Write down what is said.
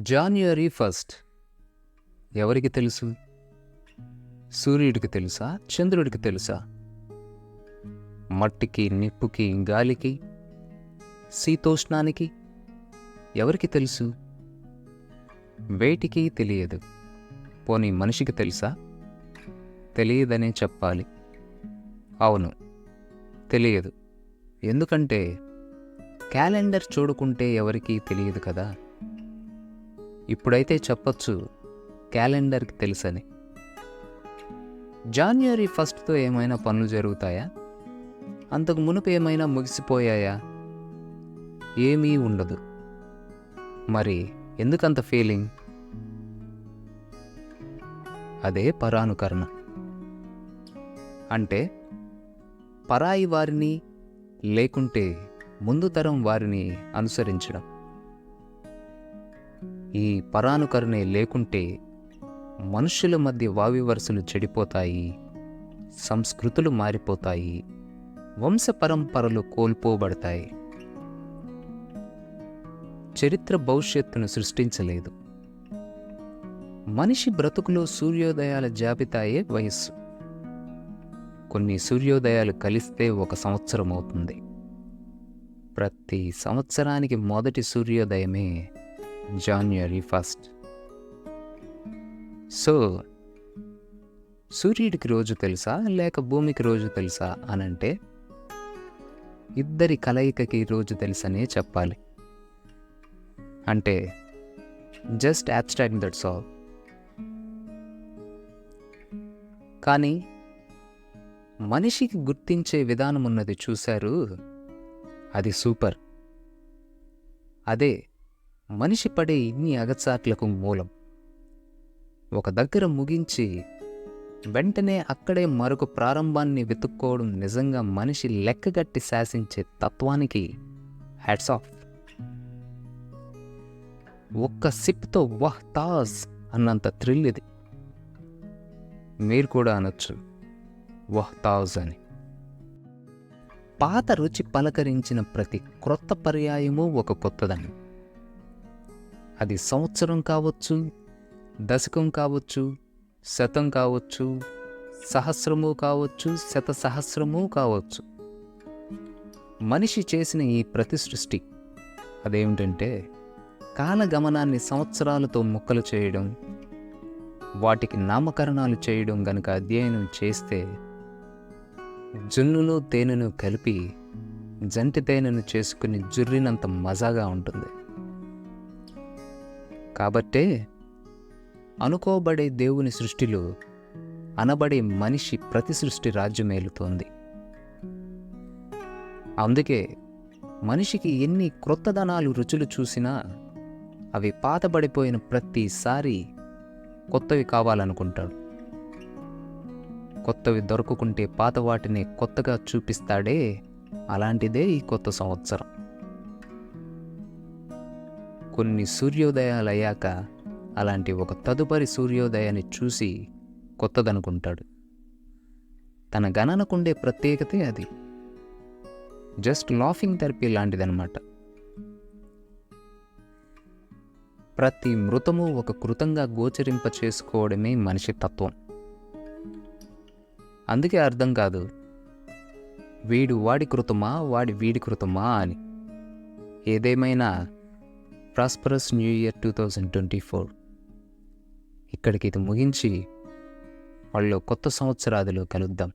January first. ఎవరికి తెలుసు? సూర్యుడికి తెలుసా? చంద్రుడికి తెలుసా? మట్టికి నిప్పుకి గాలికి శీతోష్ణానికి ఎవరికి తెలుసు? వేటికి తెలియదు. పోనీ మనిషికి తెలుసా? తెలియదనే చెప్పాలి. అవును తెలియదు. ఎందుకంటే క్యాలెండర్ చూడుకుంటే ఎవరికీ తెలియదు కదా? ఇప్పుడైతే చెప్పొచ్చు క్యాలెండర్కి తెలుసని. జాన్వరి ఫస్ట్తో ఏమైనా పనులు జరుగుతాయా? అంతకు మునుపు ఏమైనా ముగిసిపోయాయా? ఏమీ ఉండదు. మరి ఎందుకంత ఫీలింగ్? అదే పరానుకరణ అంటే పరాయి వారిని లేకుంటే ముందు తరం వారిని అనుసరించడం. ఈ పరానుకరణే లేకుంటే మనుషుల మధ్య వావివరుసలు చెడిపోతాయి సంస్కృతులు మారిపోతాయి వంశ పరంపరలు కోల్పోబడతాయి. చరిత్ర భవిష్యత్తును సృష్టించలేదు. మనిషి బ్రతుకులో సూర్యోదయాల జాబితాయే వయస్సు. కొన్ని సూర్యోదయాలు కలిస్తే ఒక సంవత్సరం అవుతుంది. ప్రతి సంవత్సరానికి మొదటి సూర్యోదయమే జాన్వరి ఫస్ట్ సో సూర్యుడికి రోజు తెలుసా? లేక భూమికి రోజు తెలుసా? అనంటే ఇద్దరి కలయికకి రోజు తెలుసనే చెప్పాలి. అంటే జస్ట్ యాబ్స్ట్రాక్ట్ దట్స్ ఆల్ కానీ మనిషికి గుర్తించే విధానం ఉన్నది చూశారు అది సూపర్. అదే మనిషి పడే ఇన్ని అగచాట్లకు మూలం. ఒక దగ్గర ముగించి వెంటనే అక్కడే మరొక ప్రారంభాన్ని వెతుక్కోవడం నిజంగా మనిషి లెక్కగట్టి శాసించే తత్వానికి హ్యాట్స్ ఆఫ్ ఒక్క సిప్తో వహ్ తాజ్ అన్నంత థ్రిల్ ఇది. మీరు కూడా అనొచ్చు వహ్ తాజ్ అని. పాత రుచి పలకరించిన ప్రతి క్రొత్త పర్యాయము ఒక కొత్తదని. అది సంవత్సరం కావచ్చు దశకం కావచ్చు శతం కావచ్చు సహస్రము కావచ్చు శత సహస్రము కావచ్చు. మనిషి చేసిన ఈ ప్రతి సృష్టి అదేమిటంటే కాలగమనాన్ని సంవత్సరాలతో ముక్కలు చేయడం వాటికి నామకరణాలు చేయడం గనుక అధ్యయనం చేస్తే జున్నును తేనెను కలిపి జంటి తేనెను చేసుకుని జుర్రినంత మజాగా ఉంటుంది. కాబట్టే అనుకోబడే దేవుని సృష్టిలో అనబడే మనిషి ప్రతి సృష్టి రాజ్యమేలుతోంది. అందుకే మనిషికి ఎన్ని క్రొత్తదనాలు రుచులు చూసినా అవి పాతబడిపోయిన ప్రతిసారి కొత్తవి కావాలనుకుంటాడు. కొత్తవి దొరకకుంటే పాత వాటిని కొత్తగా చూపిస్తాడే అలాంటిదే ఈ కొత్త సంవత్సరం. కొన్ని సూర్యోదయాలు అయ్యాక అలాంటి ఒక తదుపరి సూర్యోదయాన్ని చూసి కొత్తదనుకుంటాడు. తన గణనకుండే ప్రత్యేకతే అది. జస్ట్ లాఫింగ్ థెరపీ లాంటిదనమాట ప్రతి మృతము ఒక కృతంగా గోచరింప చేసుకోవడమే మనిషి తత్వం. అందుకే అర్థం కాదు వీడు వాడి కృతమా వాడి వీడి కృతమా అని. ఏదేమైనా prosperous new year two thousand twenty four. ఇక్కడికి ఇది ముగించి వాళ్ళు కొత్త సంవత్సరాదిలో కలుద్దాం.